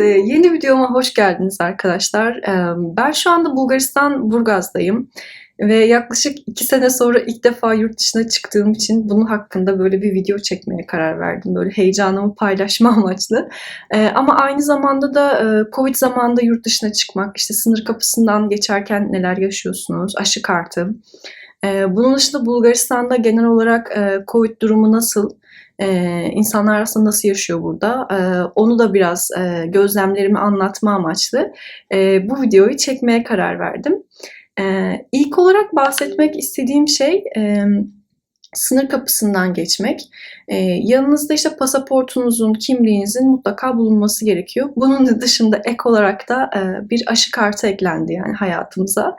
Evet, e, yeni videoma hoş geldiniz arkadaşlar. E, Ben şu anda Bulgaristan Burgaz'dayım ve yaklaşık iki sene sonra ilk defa yurt dışına çıktığım için bunun hakkında böyle bir video çekmeye karar verdim. Böyle heyecanımı paylaşma amaçlı. E, Ama aynı zamanda da e, Covid zamanında yurt dışına çıkmak, işte sınır kapısından geçerken neler yaşıyorsunuz, aşı kartı. E, Bunun dışında Bulgaristan'da genel olarak e, Covid durumu nasıl? Ee, insanlar aslında nasıl yaşıyor burada? Ee, onu da biraz e, gözlemlerimi anlatma amaçlı e, bu videoyu çekmeye karar verdim. Ee, ilk olarak bahsetmek istediğim şey e, sınır kapısından geçmek. Ee, yanınızda işte pasaportunuzun, kimliğinizin mutlaka bulunması gerekiyor. Bunun dışında ek olarak da e, bir aşı kartı eklendi yani hayatımıza.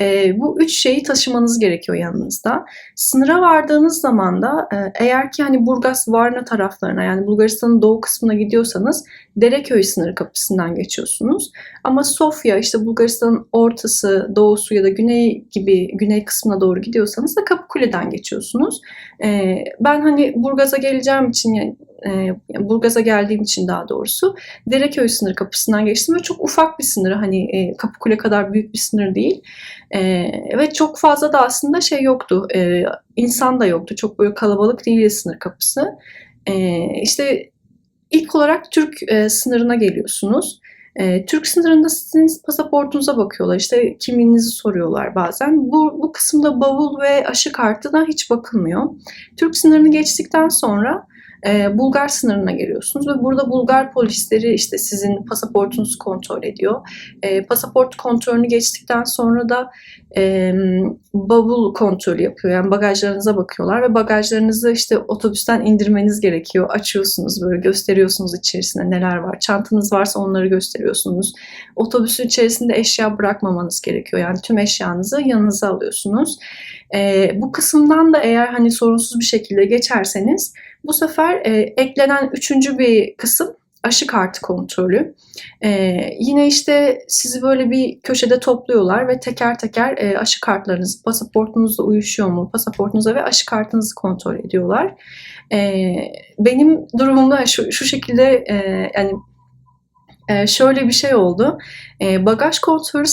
E, bu üç şeyi taşımanız gerekiyor yanınızda. Sınıra vardığınız zaman da e, eğer ki hani Burgas Varna taraflarına yani Bulgaristan'ın doğu kısmına gidiyorsanız Dereköy sınır kapısından geçiyorsunuz. Ama Sofya işte Bulgaristan'ın ortası, doğusu ya da güney gibi güney kısmına doğru gidiyorsanız da Kapıkule'den geçiyorsunuz. E, ben hani Burgaz'a geleceğim için yani e, Burgaz'a geldiğim için daha doğrusu Dereköy sınır kapısından geçtim ve çok ufak bir sınır hani e, Kapıkule kadar büyük bir sınır değil. E, ve çok fazla da aslında şey yoktu. E, insan da yoktu. Çok böyle kalabalık değil sınır kapısı. E, işte ilk olarak Türk e, sınırına geliyorsunuz. E, Türk sınırında sizin pasaportunuza bakıyorlar. İşte kimliğinizi soruyorlar bazen. Bu, bu kısımda bavul ve aşı kartına hiç bakılmıyor. Türk sınırını geçtikten sonra e, Bulgar sınırına geliyorsunuz ve burada Bulgar polisleri işte sizin pasaportunuzu kontrol ediyor. E, pasaport kontrolünü geçtikten sonra da e, bavul kontrolü yapıyor. Yani bagajlarınıza bakıyorlar ve bagajlarınızı işte otobüsten indirmeniz gerekiyor. Açıyorsunuz böyle gösteriyorsunuz içerisinde neler var. Çantanız varsa onları gösteriyorsunuz. Otobüsün içerisinde eşya bırakmamanız gerekiyor. Yani tüm eşyanızı yanınıza alıyorsunuz. E, bu kısımdan da eğer hani sorunsuz bir şekilde geçerseniz bu sefer e, eklenen üçüncü bir kısım aşı kartı kontrolü. Ee, yine işte sizi böyle bir köşede topluyorlar ve teker teker e, aşı kartlarınızı pasaportunuzla uyuşuyor mu, pasaportunuza ve aşı kartınızı kontrol ediyorlar. Ee, benim durumumda şu, şu şekilde e, yani e, şöyle bir şey oldu. E, bagaj kontrolü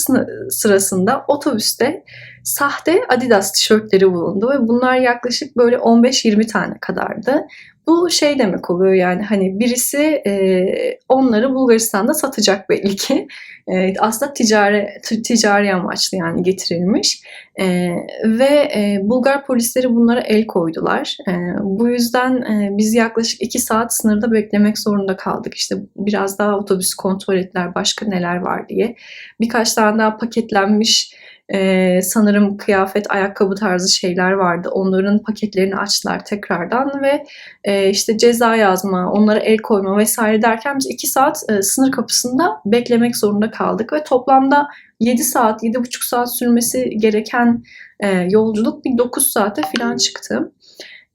sırasında otobüste sahte Adidas tişörtleri bulundu ve bunlar yaklaşık böyle 15-20 tane kadardı. Bu şey demek oluyor yani hani birisi e, onları Bulgaristan'da satacak belli ki. E, aslında ticari, ticari amaçlı yani getirilmiş. E, ve e, Bulgar polisleri bunlara el koydular. E, bu yüzden e, biz yaklaşık iki saat sınırda beklemek zorunda kaldık. İşte biraz daha otobüs kontrol ettiler başka neler var diye. Birkaç tane daha paketlenmiş ee, sanırım kıyafet, ayakkabı tarzı şeyler vardı. Onların paketlerini açtılar tekrardan ve e, işte ceza yazma, onlara el koyma vesaire derken biz 2 saat e, sınır kapısında beklemek zorunda kaldık ve toplamda 7 saat, 7,5 saat sürmesi gereken e, yolculuk bir 9 saate falan çıktı.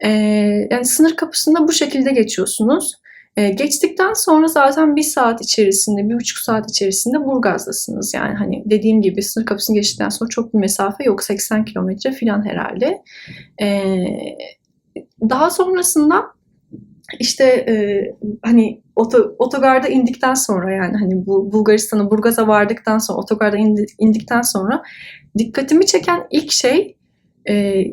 E, yani sınır kapısında bu şekilde geçiyorsunuz. E, geçtikten sonra zaten bir saat içerisinde, bir buçuk saat içerisinde Burgaz'dasınız. Yani hani dediğim gibi sınır kapısını geçtikten sonra çok bir mesafe yok. 80 kilometre falan herhalde. E, daha sonrasında işte e, hani oto, otogarda indikten sonra yani hani bu Bulgaristan'a Burgaz'a vardıktan sonra otogarda indi, indikten sonra dikkatimi çeken ilk şey e,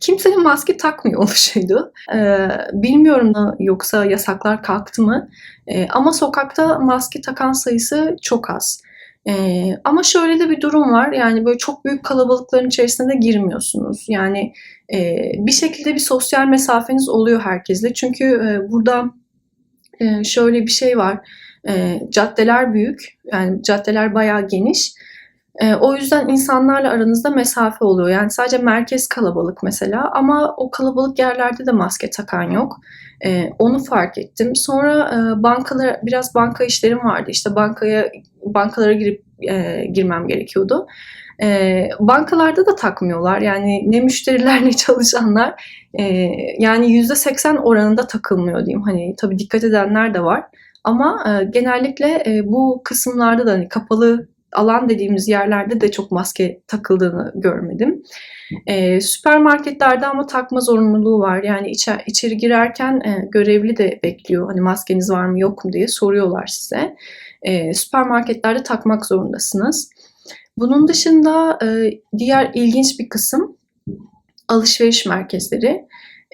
kimsenin maske takmıyor oluşuydu. Ee, bilmiyorum da yoksa yasaklar kalktı mı? Ee, ama sokakta maske takan sayısı çok az. Ee, ama şöyle de bir durum var. Yani böyle çok büyük kalabalıkların içerisine de girmiyorsunuz. Yani e, bir şekilde bir sosyal mesafeniz oluyor herkesle. Çünkü e, burada e, şöyle bir şey var. E, caddeler büyük. Yani caddeler bayağı geniş. E, o yüzden insanlarla aranızda mesafe oluyor. Yani sadece merkez kalabalık mesela ama o kalabalık yerlerde de maske takan yok. E, onu fark ettim. Sonra e, bankalara biraz banka işlerim vardı. İşte bankaya bankalara girip e, girmem gerekiyordu. E, bankalarda da takmıyorlar. Yani ne müşteriler ne çalışanlar. E, yani yüzde seksen oranında takılmıyor diyeyim. Hani tabii dikkat edenler de var. Ama e, genellikle e, bu kısımlarda da hani kapalı alan dediğimiz yerlerde de çok maske takıldığını görmedim. E, süpermarketlerde ama takma zorunluluğu var. Yani içer, içeri girerken e, görevli de bekliyor. Hani maskeniz var mı yok mu diye soruyorlar size. e, süpermarketlerde takmak zorundasınız. Bunun dışında e, diğer ilginç bir kısım alışveriş merkezleri.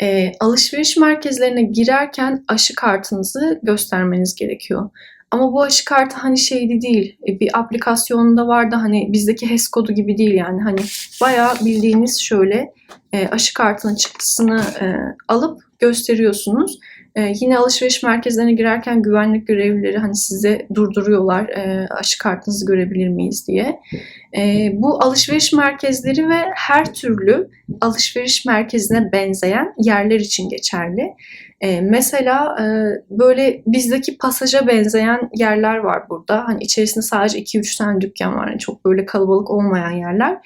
E, alışveriş merkezlerine girerken aşı kartınızı göstermeniz gerekiyor. Ama bu aşı kartı hani şeydi değil, e, bir aplikasyonda vardı hani bizdeki HES kodu gibi değil yani hani bayağı bildiğiniz şöyle e, aşı kartının çıktısını e, alıp gösteriyorsunuz. E, yine alışveriş merkezlerine girerken güvenlik görevlileri hani size durduruyorlar e, aşı kartınızı görebilir miyiz diye. E, bu alışveriş merkezleri ve her türlü alışveriş merkezine benzeyen yerler için geçerli. E, mesela e, böyle bizdeki pasaja benzeyen yerler var burada. Hani içerisinde sadece 2-3 tane dükkan var. Yani çok böyle kalabalık olmayan yerler.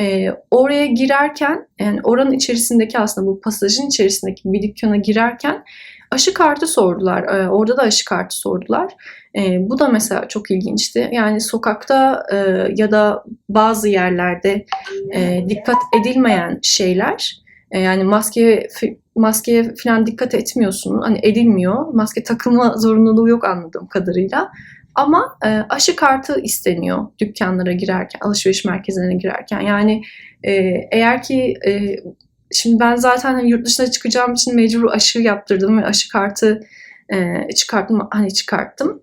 E, oraya girerken yani oranın içerisindeki aslında bu pasajın içerisindeki bir dükkana girerken aşı kartı sordular. E, orada da aşı kartı sordular. E, bu da mesela çok ilginçti. Yani sokakta e, ya da bazı yerlerde e, dikkat edilmeyen şeyler e, yani maske maskeye falan dikkat etmiyorsun. Hani edilmiyor. Maske takılma zorunluluğu yok anladığım kadarıyla. Ama e, aşı kartı isteniyor dükkanlara girerken, alışveriş merkezlerine girerken. Yani e, eğer ki e, şimdi ben zaten hani yurt dışına çıkacağım için mecbur aşı yaptırdım ve aşı kartı e, çıkarttım, hani çıkarttım.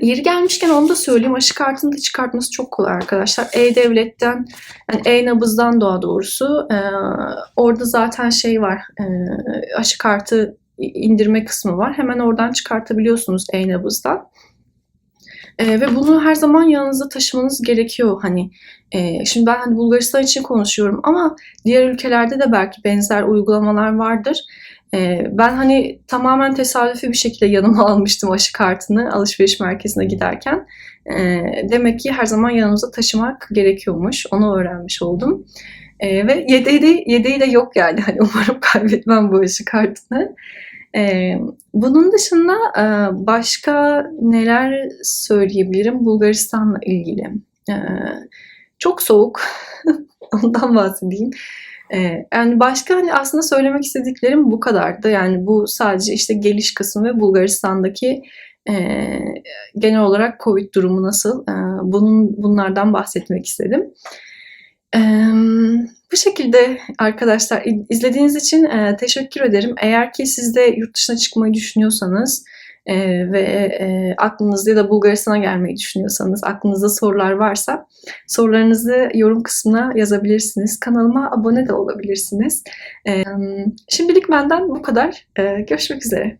Yeri gelmişken onu da söyleyeyim. Aşı kartını da çıkartması çok kolay arkadaşlar. E-Devlet'ten, yani E-Nabız'dan doğa doğrusu. E, orada zaten şey var. E, aşı kartı indirme kısmı var. Hemen oradan çıkartabiliyorsunuz E-Nabız'dan. E, ve bunu her zaman yanınızda taşımanız gerekiyor. Hani e, şimdi ben hani Bulgaristan için konuşuyorum ama diğer ülkelerde de belki benzer uygulamalar vardır. E, ben hani tamamen tesadüfi bir şekilde yanıma almıştım aşı kartını alışveriş merkezine giderken. E, demek ki her zaman yanımıza taşımak gerekiyormuş. Onu öğrenmiş oldum. E, ve yedeği de, yedeği de yok yani. Hani umarım kaybetmem bu aşı kartını. Ee, bunun dışında e, başka neler söyleyebilirim Bulgaristan'la ilgili? Ee, çok soğuk, ondan bahsedeyim. Ee, yani başka hani aslında söylemek istediklerim bu kadardı. Yani bu sadece işte geliş kısmı ve Bulgaristan'daki e, genel olarak Covid durumu nasıl? E, bunun bunlardan bahsetmek istedim. Bu şekilde arkadaşlar izlediğiniz için teşekkür ederim. Eğer ki siz de yurt dışına çıkmayı düşünüyorsanız ve aklınızda ya da Bulgaristan'a gelmeyi düşünüyorsanız aklınızda sorular varsa sorularınızı yorum kısmına yazabilirsiniz. Kanalıma abone de olabilirsiniz. E, şimdilik benden bu kadar. Görüşmek üzere.